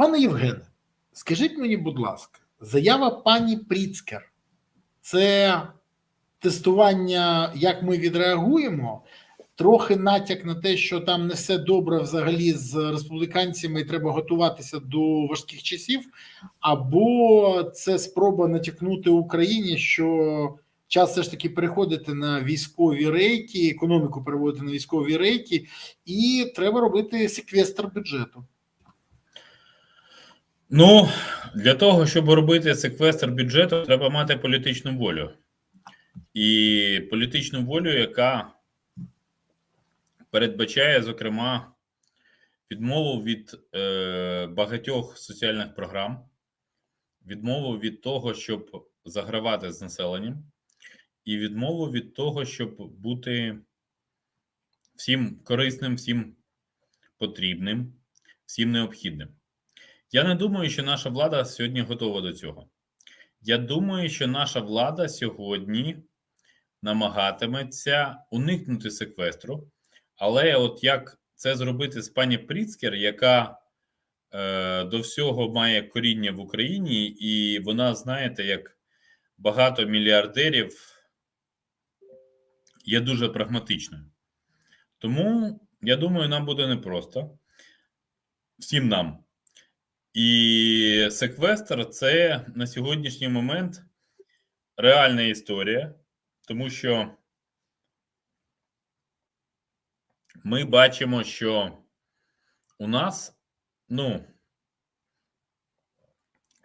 Пане Євгене, скажіть мені, будь ласка, заява пані Пріцкер це тестування, як ми відреагуємо, трохи натяк на те, що там не все добре взагалі з республіканцями, і треба готуватися до важких часів, або це спроба натякнути Україні, що час все ж таки переходити на військові рейки, економіку переводити на військові рейки, і треба робити секвестр бюджету. Ну, для того, щоб робити секвестр бюджету, треба мати політичну волю. І політичну волю, яка передбачає, зокрема, відмову від е, багатьох соціальних програм, відмову від того, щоб загравати з населенням, і відмову від того, щоб бути всім корисним, всім потрібним, всім необхідним. Я не думаю, що наша влада сьогодні готова до цього. Я думаю, що наша влада сьогодні намагатиметься уникнути секвестру, але от як це зробити з пані Пріцкер, яка е, до всього має коріння в Україні, і вона, знаєте, як багато мільярдерів є дуже прагматичною. Тому я думаю, нам буде непросто всім нам. І секвестр це на сьогоднішній момент реальна історія, тому що ми бачимо, що у нас, ну,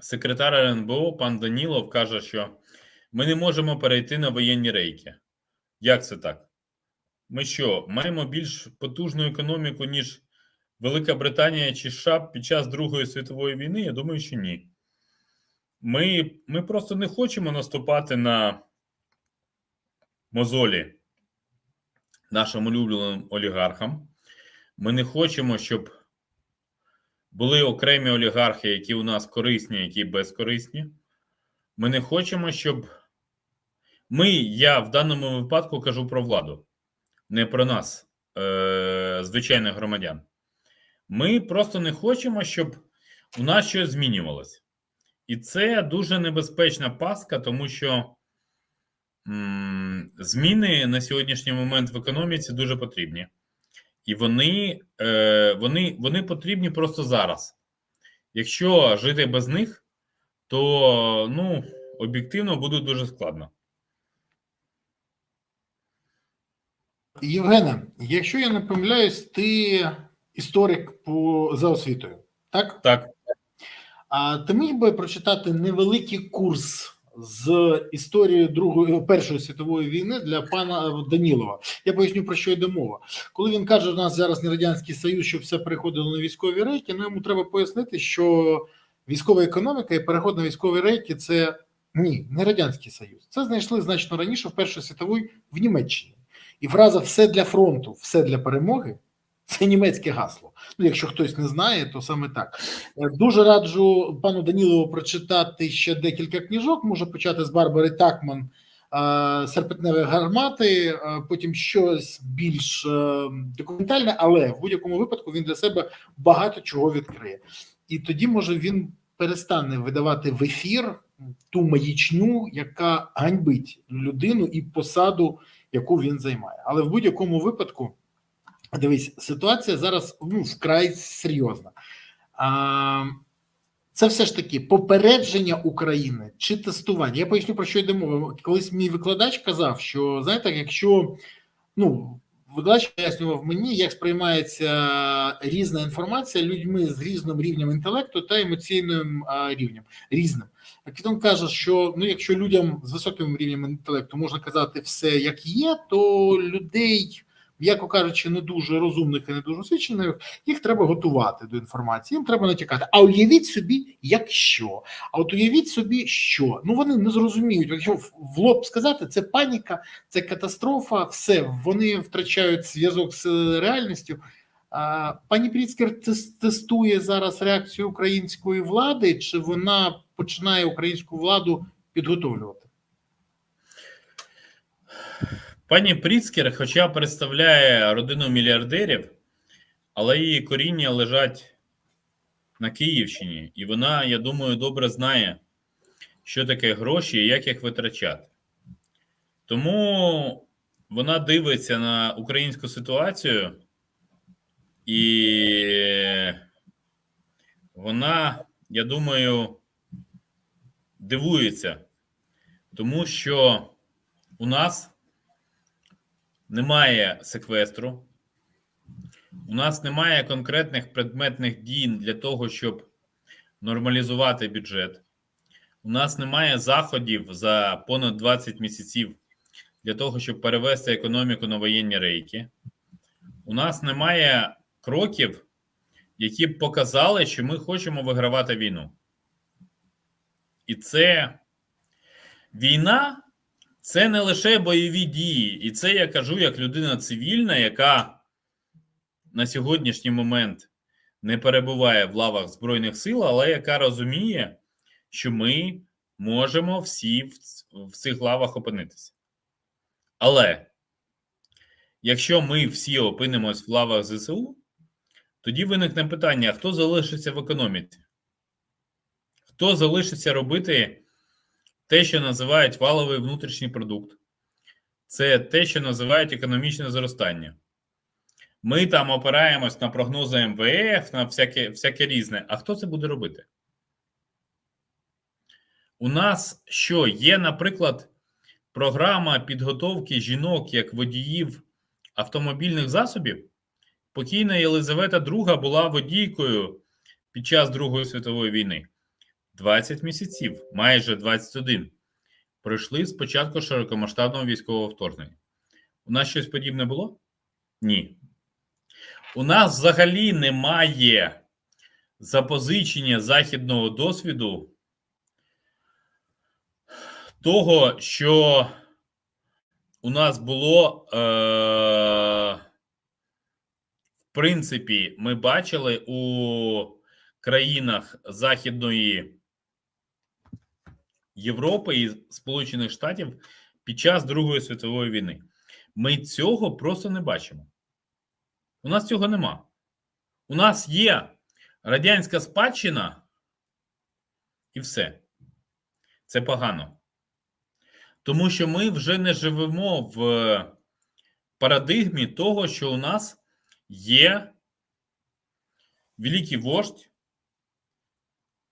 секретар РНБО пан Данілов каже, що ми не можемо перейти на воєнні рейки. Як це так? Ми що, маємо більш потужну економіку, ніж Велика Британія чи США під час Другої світової війни? Я думаю, що ні. Ми, Ми просто не хочемо наступати на мозолі нашим улюбленим олігархам. Ми не хочемо, щоб були окремі олігархи, які у нас корисні, які безкорисні. Ми не хочемо, щоб ми, я в даному випадку кажу про владу, не про нас, е- звичайних громадян. Ми просто не хочемо, щоб у нас щось змінювалося. І це дуже небезпечна паска, тому що м- зміни на сьогоднішній момент в економіці дуже потрібні. І вони, е- вони, вони потрібні просто зараз. Якщо жити без них, то ну, об'єктивно буде дуже складно. Євгене, якщо я не помиляюсь, ти історик по за освітою, так? Так. А ти міг би прочитати невеликий курс з історії Другої Першої світової війни для пана Данілова? Я поясню про що йде мова. Коли він каже, у нас зараз не радянський союз, щоб все переходило на військові рейки. Ну йому треба пояснити, що військова економіка і переход на військові рейки це ні, не радянський союз. Це знайшли значно раніше в Першій світовій в Німеччині. І фраза все для фронту, все для перемоги. Це німецьке гасло. Ну, якщо хтось не знає, то саме так. Дуже раджу пану Данілову прочитати ще декілька книжок. Може почати з Барбари Такман серпетневі гармати, потім щось більш документальне, але в будь-якому випадку він для себе багато чого відкриє. І тоді, може, він перестане видавати в ефір ту маячню, яка ганьбить людину і посаду, яку він займає. Але в будь-якому випадку. Дивись, ситуація зараз ну, вкрай серйозна. А, Це все ж таки попередження України чи тестування. Я поясню, про що йде мова. Колись мій викладач казав, що знаєте, якщо ну, викладач пояснював мені, як сприймається різна інформація людьми з різним рівнем інтелекту та емоційним рівнем різним. Він каже, що ну, якщо людям з високим рівнем інтелекту можна казати все як є, то людей м'яко кажучи, не дуже розумних і не дуже освічених, їх треба готувати до інформації, їм треба натякати. А уявіть собі, якщо. А от уявіть собі, що ну вони не зрозуміють. Якщо в лоб сказати, це паніка, це катастрофа, все вони втрачають зв'язок з реальністю. Пані Пріцкер тестує зараз реакцію української влади, чи вона починає українську владу підготовлювати? Пані Пріцкер, хоча представляє родину мільярдерів, але її коріння лежать на Київщині, і вона, я думаю, добре знає, що таке гроші і як їх витрачати. Тому вона дивиться на українську ситуацію, і вона, я думаю, дивується, тому що у нас немає секвестру, у нас немає конкретних предметних дій для того, щоб нормалізувати бюджет. У нас немає заходів за понад 20 місяців для того, щоб перевести економіку на воєнні рейки. У нас немає кроків, які б показали, що ми хочемо вигравати війну. І це війна це не лише бойові дії, і це я кажу як людина цивільна, яка на сьогоднішній момент не перебуває в лавах Збройних сил, але яка розуміє, що ми можемо всі в, цих лавах опинитися. Але якщо ми всі опинимось в лавах ЗСУ, тоді виникне питання: хто залишиться в економіці? Хто залишиться робити те, що називають валовий внутрішній продукт? Це те, що називають економічне зростання. Ми там опираємось на прогнози МВФ, на всяке, всяке різне. А хто це буде робити? У нас що є, наприклад, програма підготовки жінок як водіїв автомобільних засобів? Покійна Єлизавета II була водійкою під час Другої світової війни. 20 місяців, майже 21, пройшли з початку широкомасштабного військового вторгнення. У нас щось подібне було? Ні. У нас взагалі немає запозичення західного досвіду того, що у нас було, е, в принципі, ми бачили у країнах Західної Європи і Сполучених Штатів під час Другої світової війни. Ми цього просто не бачимо. У нас цього нема. У нас є радянська спадщина, і все. Це погано. Тому що ми вже не живемо в парадигмі того, що у нас є великий вождь,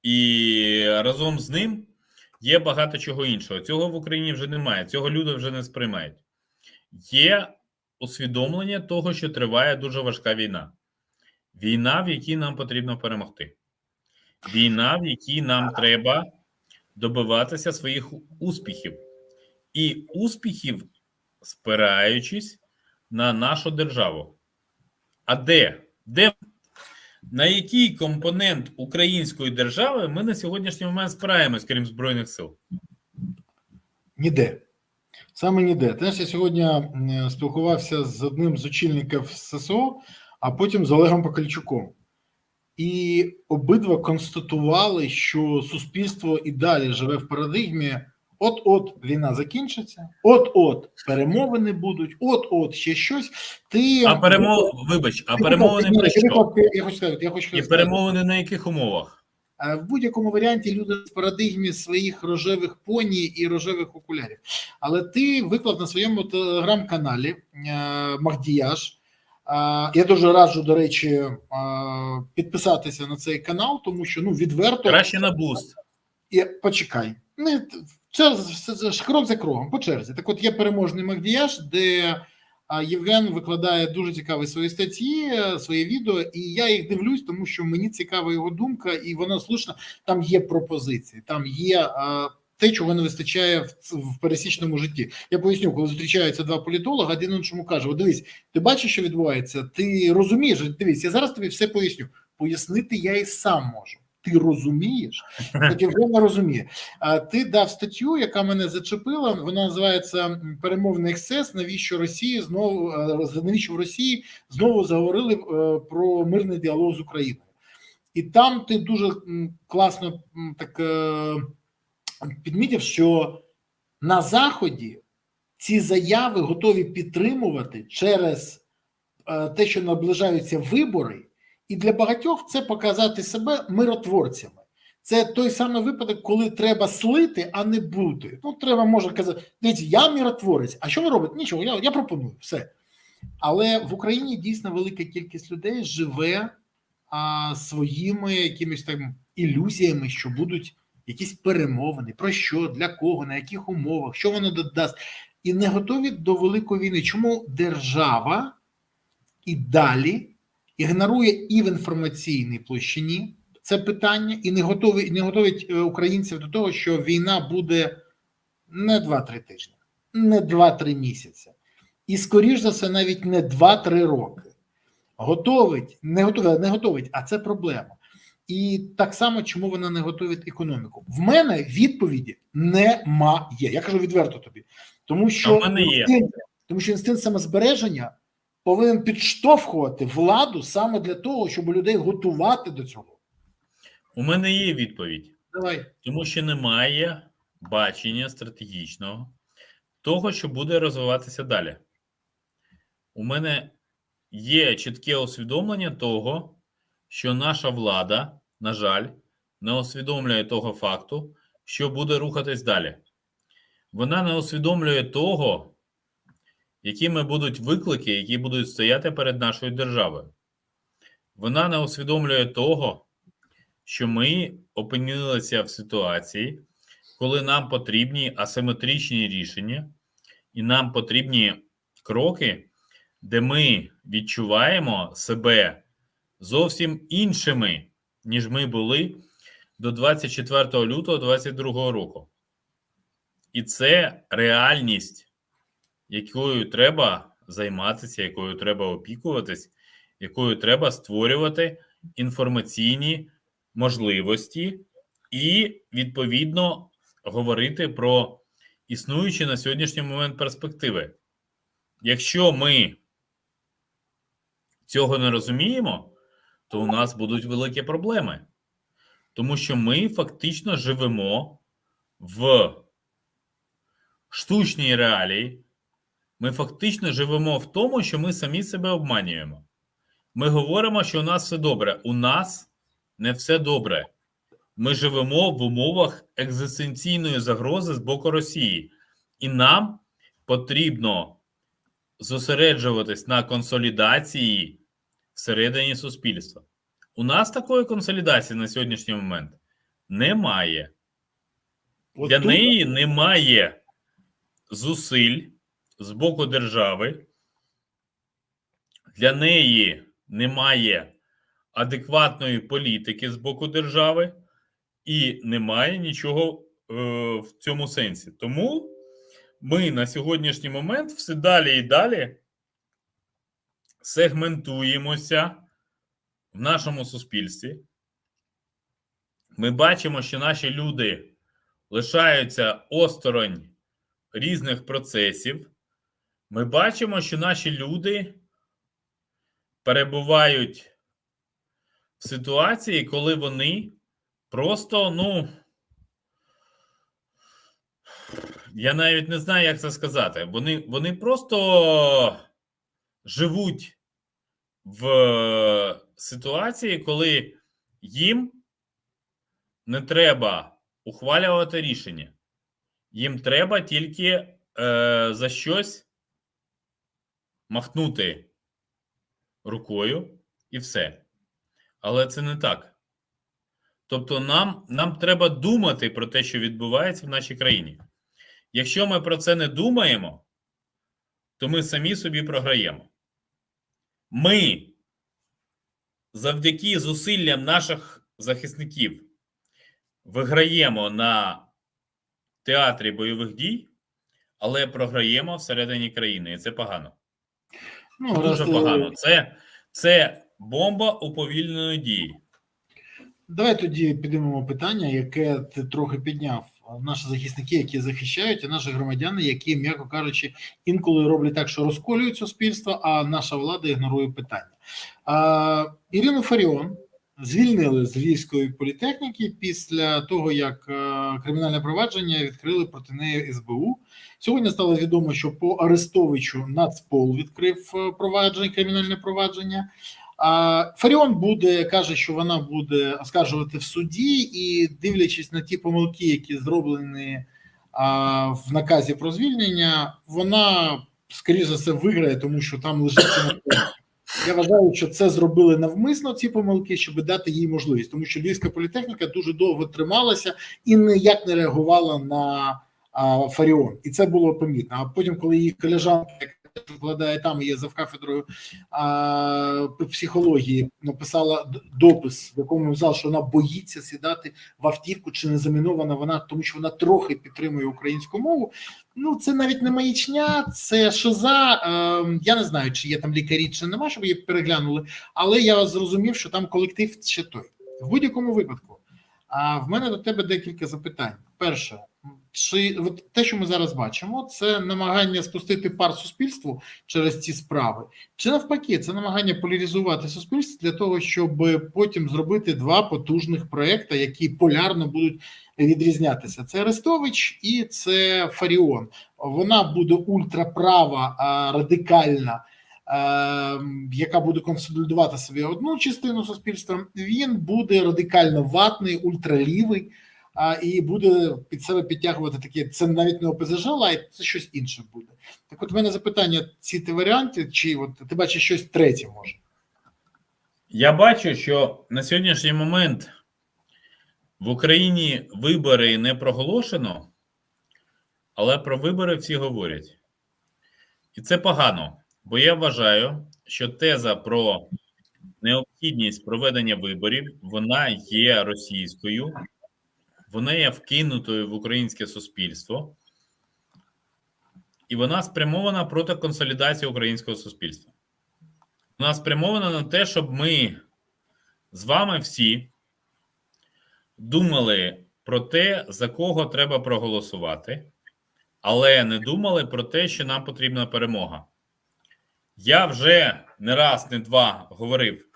і разом з ним є багато чого іншого. Цього в Україні вже немає, цього люди вже не сприймають. Є усвідомлення того, що триває дуже важка війна. Війна, в якій нам потрібно перемогти. Війна, в якій нам треба добиватися своїх успіхів. І успіхів, спираючись на нашу державу. А де? Де на який компонент української держави ми на сьогоднішній момент спираємось, крім Збройних сил? Ніде. Саме ніде. Знаєш, я сьогодні спілкувався з одним з очільників ССО, а потім з Олегом Покальчуком. І обидва констатували, що суспільство і далі живе в парадигмі: от-от війна закінчиться, от-от перемовини будуть, от-от ще щось. Ти А перемов... вибач, а перемовини про що? Я хочу сказати, я хочу І перемовини на яких умовах? Е, В будь-якому варіанті люди в парадигмі своїх рожевих поні і рожевих окулярів. Але ти виклав на своєму телеграм-каналі е, Махдіяш. Е, Я дуже раджу, до речі, підписатися на цей канал, тому що ну відверто Краще на буст. і почекай. Не, це, ж крок за кроком, по черзі. Так от є переможний Магдіяш, де Євген викладає дуже цікаві свої статті, е, свої відео, і я їх дивлюсь, тому що мені цікава його думка, і вона слушна. Там є пропозиції, там є те, чого не вистачає в, в пересічному житті. Я поясню, коли зустрічаються два політолога, один іншому каже: О, дивись, ти бачиш, що відбувається? Ти розумієш? Дивись, я зараз тобі все поясню. Пояснити я і сам можу. Ти розумієш? Так Євген не розуміє. А ти дав статтю, яка мене зачепила. Вона називається Перемовний ексцес. Навіщо Росії знову е, навіщо в Росії знову заговорили е, про мирний діалог з Україною? І там ти дуже класно так е, підмітив, що на Заході ці заяви готові підтримувати через те, що наближаються вибори, І для багатьох це показати себе миротворцями. Це той самий випадок, коли треба слити, а не бути. Ну, треба може казати: дивіться, я миротворець. А що ви робите? Нічого, я, я пропоную все. Але в Україні дійсно велика кількість людей живе а, своїми якимись там ілюзіями, що будуть якісь перемовини, про що, для кого, на яких умовах, що воно додасть, і не готові до великої війни. Чому держава і далі ігнорує і в інформаційній площині це питання, і не готові, не готовить е, українців до того, що війна буде не 2-3 тижні, не 2-3 місяці, і скоріш за все, навіть не 2-3 роки. Готовить, не готовить, не готовить, а це проблема. І так само, чому вона не готовить економіку? В мене відповіді немає. Я кажу відверто тобі, тому що в мене є. тому що інстинкт самозбереження повинен підштовхувати владу саме для того, щоб людей готувати до цього. У мене є відповідь. Давай. Тому що немає бачення стратегічного того, що буде розвиватися далі. У мене є чітке усвідомлення того, що наша влада, на жаль, не усвідомлює того факту, що буде рухатись далі. Вона не усвідомлює того, якими будуть виклики, які будуть стояти перед нашою державою. Вона не усвідомлює того, що ми опинилися в ситуації, коли нам потрібні асиметричні рішення, і нам потрібні кроки, де ми відчуваємо себе зовсім іншими, ніж ми були до 24 лютого 2022 року. І це реальність, якою треба займатися, якою треба опікуватись, якою треба створювати інформаційні можливості і, відповідно, говорити про існуючі на сьогоднішній момент перспективи. Якщо ми цього не розуміємо, то у нас будуть великі проблеми, тому що ми фактично живемо в штучній реалії. Ми фактично живемо в тому, що ми самі себе обманюємо. Ми говоримо, що у нас все добре. У нас не все добре. Ми живемо в умовах екзистенційної загрози з боку Росії, і нам потрібно зосереджуватись на консолідації всередині суспільства. У нас такої консолідації на сьогоднішній момент немає. От Для тут- неї немає зусиль з боку держави, для неї немає адекватної політики з боку держави, і немає нічого е, в цьому сенсі. Тому ми на сьогоднішній момент все далі і далі сегментуємося в нашому суспільстві. Ми бачимо, що наші люди лишаються осторонь різних процесів. Ми бачимо, що наші люди перебувають в ситуації, коли вони просто, ну, я навіть не знаю, як це сказати. Вони, вони просто живуть в ситуації, коли їм не треба ухвалювати рішення. Їм треба тільки е, за щось махнути рукою і все. Але це не так. Тобто, нам, нам треба думати про те, що відбувається в нашій країні. Якщо ми про це не думаємо, то ми самі собі програємо. Ми завдяки зусиллям наших захисників виграємо на театрі бойових дій, але програємо всередині країни, і це погано. Ну, Дуже раз погано. Це, це бомба уповільненої дії. Давай тоді піднімемо питання, яке ти трохи підняв. Наші захисники, які захищають, і наші громадяни, які, м'яко кажучи, інколи роблять так, що розколюють суспільство, а наша влада ігнорує питання. А, Ірину Фаріон звільнили з Львівської політехніки після того, як е, кримінальне провадження відкрили проти неї СБУ. Сьогодні стало відомо, що по Арестовичу Нацпол відкрив е, провадження, кримінальне провадження. А Фаріон буде каже, що вона буде оскаржувати в суді, і дивлячись на ті помилки, які зроблені а, в наказі про звільнення, вона скоріш за все виграє, тому що там лежить. Я вважаю, що це зробили навмисно ці помилки, щоб дати їй можливість, тому що львівська політехніка дуже довго трималася і ніяк не реагувала на а, Фаріон, і це було помітно. А потім, коли її колежанка, яка викладає там є завкафедрою а, психології, написала допис, в якому вказала, що вона боїться сідати в автівку, чи не замінована вона, тому що вона трохи підтримує українську мову. Ну, це навіть не маячня, це шиза. Е, я не знаю, чи є там лікарі, чи нема, щоб її переглянули, але я зрозумів, що там колектив ще той. В будь-якому випадку. А в мене до тебе декілька запитань. Перше, чи от те, що ми зараз бачимо, це намагання спустити пар суспільству через ці справи, чи навпаки, це намагання поляризувати суспільство для того, щоб потім зробити два потужних проекти, які полярно будуть відрізнятися. Це Арестович і це Фаріон. Вона буде ультраправа, радикальна. Яка буде консолідувати собі одну частину суспільства, він буде радикально ватний, ультралівий, а, і буде під себе підтягувати такі. Це навіть не ОПЗЖ лайт, це щось інше буде. Так, от в мене запитання: ці ти варіанти, чи от ти бачиш щось третє може? Я бачу, що на сьогоднішній момент в Україні вибори не проголошено, але про вибори всі говорять. І це погано, бо я вважаю, що теза про необхідність проведення виборів вона є російською, вона є вкинутою в українське суспільство, і вона спрямована проти консолідації українського суспільства. Вона спрямована на те, щоб ми з вами всі думали про те, за кого треба проголосувати, але не думали про те, що нам потрібна перемога. Я вже не раз, не два говорив: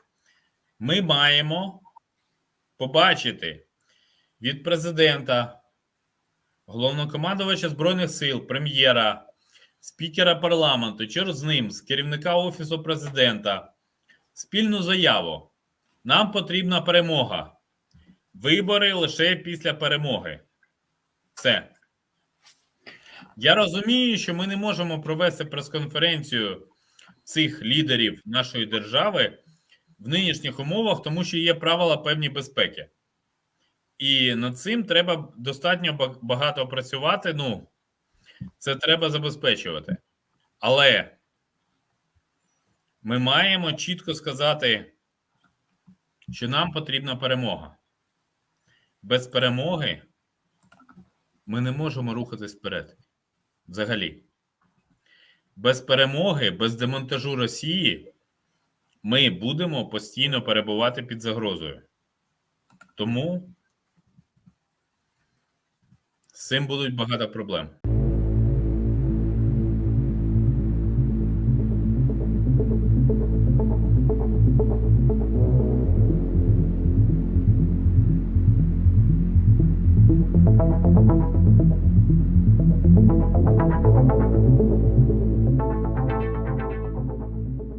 ми маємо побачити від президента, головнокомандувача Збройних сил, прем'єра, спікера парламенту, через ним, з керівника Офісу президента, спільну заяву. Нам потрібна перемога. Вибори лише після перемоги. Все. Я розумію, що ми не можемо провести прес-конференцію цих лідерів нашої держави в нинішніх умовах, тому що є правила певні безпеки. І над цим треба достатньо багато працювати. Ну, це треба забезпечувати. Але ми маємо чітко сказати, що нам потрібна перемога. Без перемоги ми не можемо рухатись вперед. Взагалі. Без перемоги, без демонтажу Росії ми будемо постійно перебувати під загрозою. Тому з цим будуть багато проблем.